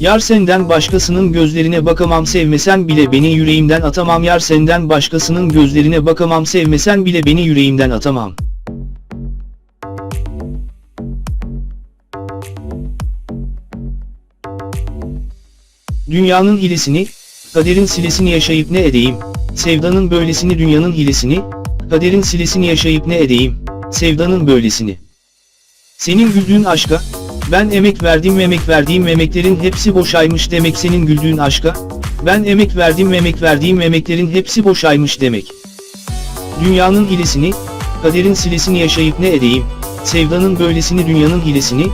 Yar senden başkasının gözlerine bakamam sevmesen bile beni yüreğimden atamam. Yar senden başkasının gözlerine bakamam sevmesen bile beni yüreğimden atamam. Dünyanın hilesini, kaderin silesini yaşayıp ne edeyim, sevdanın böylesini dünyanın hilesini, kaderin silesini yaşayıp ne edeyim, sevdanın böylesini. Senin güldüğün aşka, ben emek verdim emek verdiğim emeklerin hepsi boşaymış demek senin güldüğün aşka, ben emek verdim emek verdiğim emeklerin hepsi boşaymış demek. Dünyanın hilesini, kaderin silesini yaşayıp ne edeyim, sevdanın böylesini dünyanın hilesini,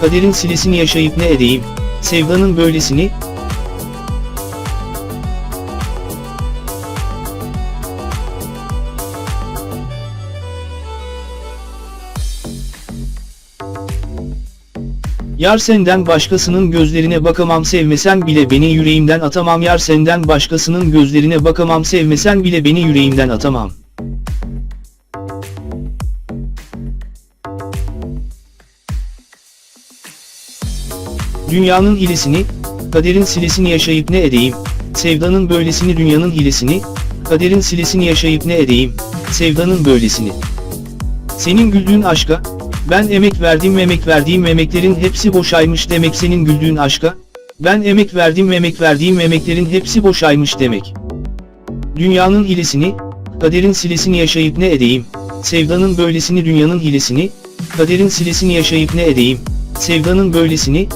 kaderin silesini yaşayıp ne edeyim, sevdanın böylesini, Yar senden başkasının gözlerine bakamam sevmesen bile beni yüreğimden atamam. Yar senden başkasının gözlerine bakamam sevmesen bile beni yüreğimden atamam. Dünyanın hilesini, kaderin silesini yaşayıp ne edeyim, sevdanın böylesini dünyanın hilesini, kaderin silesini yaşayıp ne edeyim, sevdanın böylesini. Senin güldüğün aşka, ben emek verdim emek verdiğim emeklerin hepsi boşaymış demek senin güldüğün aşka, ben emek verdim emek verdiğim emeklerin hepsi boşaymış demek. Dünyanın hilesini, kaderin silesini yaşayıp ne edeyim, sevdanın böylesini dünyanın hilesini, kaderin silesini yaşayıp ne edeyim, sevdanın böylesini,